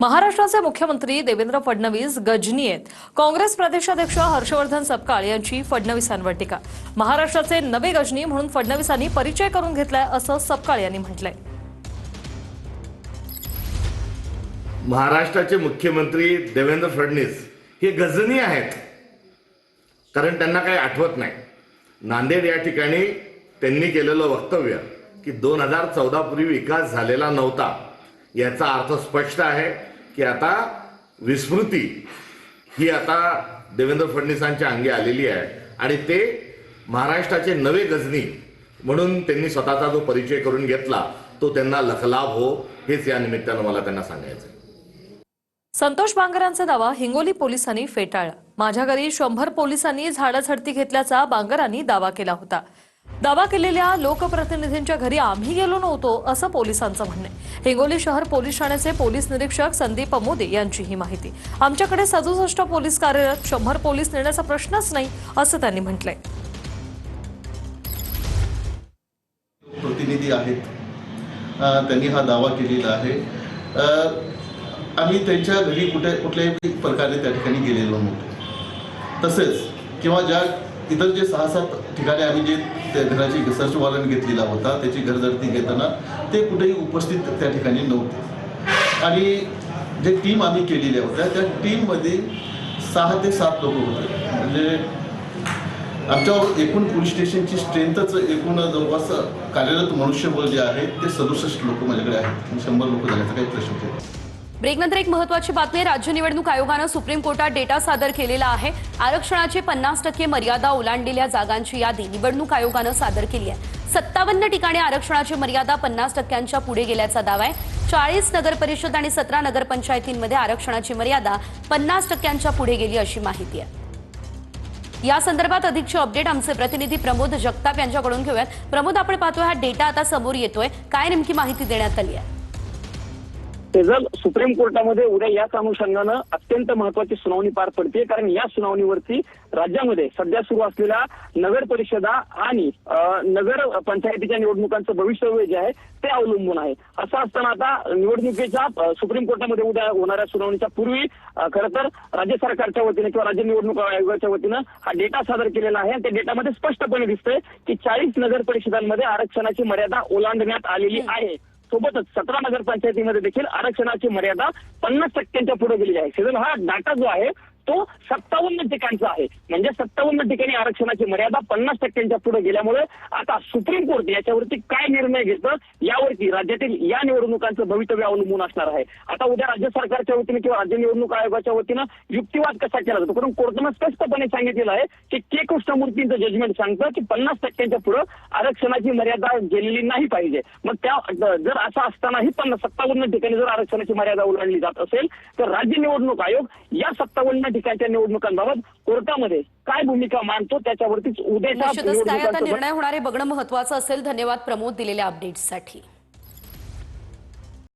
महाराष्ट्राचे मुख्यमंत्री देवेंद्र फडणवीस गजनी आहेत. काँग्रेस प्रदेशाध्यक्ष हर्षवर्धन सपकाळ यांची फडणवीसांवर टीका. महाराष्ट्राचे नवे गजनी म्हणून फडणवीसांनी परिचय करून घेतलाय असं सपकाळ यांनी म्हटलंय. महाराष्ट्राचे मुख्यमंत्री देवेंद्र फडणवीस हे गजनी आहेत. कारण त्यांना काही आठवत नाही. नांदेड या ठिकाणी त्यांनी केलेलं वक्तव्य की दोन हजार चौदा पूर्वी विकास झालेला नव्हता. याचा अर्थ स्पष्ट आहे की आता विस्मृती ही आता देवेंद्र फडणवीसांच्या अंगी आलेली आहे. आणि ते महाराष्ट्राचे नवे गजनी म्हणून त्यांनी स्वतःचा जो परिचय करून घेतला तो त्यांना लखलाभ हो हेच या निमित्तानं मला त्यांना सांगायचं संतोष बांगरांचा दावा हिंगोली पोलिसांनी फेटाळला. माझ्या घरी शंभर पोलिसांनी झाडाझडती घेतल्याचा बांगरांनी दावा केला होता. दावा केलेल्या लोकप्रतिनिधींच्या घरी आम्ही गेलो नव्हतो असं पोलिसांचं म्हणणं आहे. हिंगोली शहर पोलीस ठाण्याचे पोलीस निरीक्षक संदीप मोदे यांची ही माहिती. आमच्याकडे सदुसष्ट पोलीस कार्यरत शंभर पोलीस नेण्याचा प्रश्नच नाही असं त्यांनी म्हटलंय. प्रतिनिधी आहेत. त्यांनी हा दावा केलेला आहे. आम्ही त्यांच्या घरी कुठे कुठल्याही प्रकारे त्या ठिकाणी गेलेलो नव्हतो. तसेच किंवा ज्या इतर जे सहा सात ठिकाणी आम्ही जे त्या घराची सर्च वॉरंट घेतलेला होता. त्याची घरधडती घेताना ते कुठेही उपस्थित त्या ठिकाणी नव्हते. आणि जे टीम आम्ही केलेल्या होत्या त्या टीममध्ये सहा ते सात लोक होते. म्हणजे आमच्या एकूण पोलीस स्टेशनची स्ट्रेंथच एकूण जवळपास कार्यरत मनुष्यबळ जे आहे ते सदुसष्ट लोक माझ्याकडे आहेत. शंभर लोक झाल्याचा काही प्रश्न नाही. ब्रेकनंतर एक महत्वाची बातमी राज्य निवडणूक आयोगानं सुप्रीम कोर्टात डेटा सादर केलेला आहे. आरक्षणाची पन्नास टक्के मर्यादा ओलांडलेल्या जागांची यादी निवडणूक आयोगानं सादर केली आहे. सत्तावन्न ठिकाणी आरक्षणाची मर्यादा पन्नास टक्क्यांच्या पुढे गेल्याचा दावा आहे. चाळीस नगर परिषद आणि सतरा नगरपंचायतींमध्ये आरक्षणाची मर्यादा पन्नास टक्क्यांच्या पुढे गेली अशी माहिती आहे. या संदर्भात अधिकचे अपडेट आमचे प्रतिनिधी प्रमोद जगताप यांच्याकडून घेऊयात. प्रमोद आपण पाहतोय हा डेटा आता समोर येतोय. काय नेमकी माहिती देण्यात आली आहे? तेजल सुप्रीम कोर्टामध्ये उद्या याच अनुषंगानं अत्यंत महत्वाची सुनावणी पार पडते कारण या सुनावणीवरती राज्यामध्ये सध्या सुरू असलेल्या नगर परिषदा आणि नगर पंचायतीच्या निवडणुकांचं भविष्य जे आहे ते अवलंबून आहे. असं असताना आता निवडणुकीच्या सुप्रीम कोर्टामध्ये उद्या होणाऱ्या सुनावणीच्या पूर्वी खरं तर राज्य सरकारच्या वतीने किंवा राज्य निवडणूक आयोगाच्या वतीनं हा डेटा सादर केलेला आहे. आणि त्या डेटामध्ये स्पष्टपणे दिसतंय की चाळीस नगर परिषदांमध्ये आरक्षणाची मर्यादा ओलांडण्यात आलेली आहे. सोबतच सतरा नगरपंचायतीमध्ये देखील आरक्षणाची मर्यादा पन्नास टक्क्यांच्या पुढे गेली आहे. सिजन हा डाटा जो आहे तो सत्तावन्न ठिकाणचा आहे. म्हणजे सत्तावन्न ठिकाणी आरक्षणाची मर्यादा पन्नास टक्क्यांच्या पुढे गेल्यामुळे आता सुप्रीम कोर्ट याच्यावरती काय निर्णय घेतं यावरती राज्यातील या निवडणुकांचं भवितव्य अवलंबून असणार आहे. आता उद्या राज्य सरकारच्या वतीने किंवा राज्य निवडणूक आयोगाच्या वतीनं युक्तिवाद कसा केला जातो? कारण कोर्टानं स्पष्टपणे सांगितलेलं आहे की के. कृष्णमूर्तींचं जजमेंट सांगतं की पन्नास टक्क्यांच्या पुढे आरक्षणाची मर्यादा गेलेली नाही पाहिजे. मग त्या जर असं असतानाही पन्नास सत्तावन्न ठिकाणी जर आरक्षणाची मर्यादा ओलांडली जात असेल तर राज्य निवडणूक आयोग या सत्तावन्न ठिकाणच्या निवडणुकांबाबत कोर्टामध्ये काय भूमिका मांडतो त्याच्यावरतीच निवडणुकांचं निर्णय होणार बघणं महत्वाचं असेल. धन्यवाद प्रमोद दिलेल्या अपडेट्ससाठी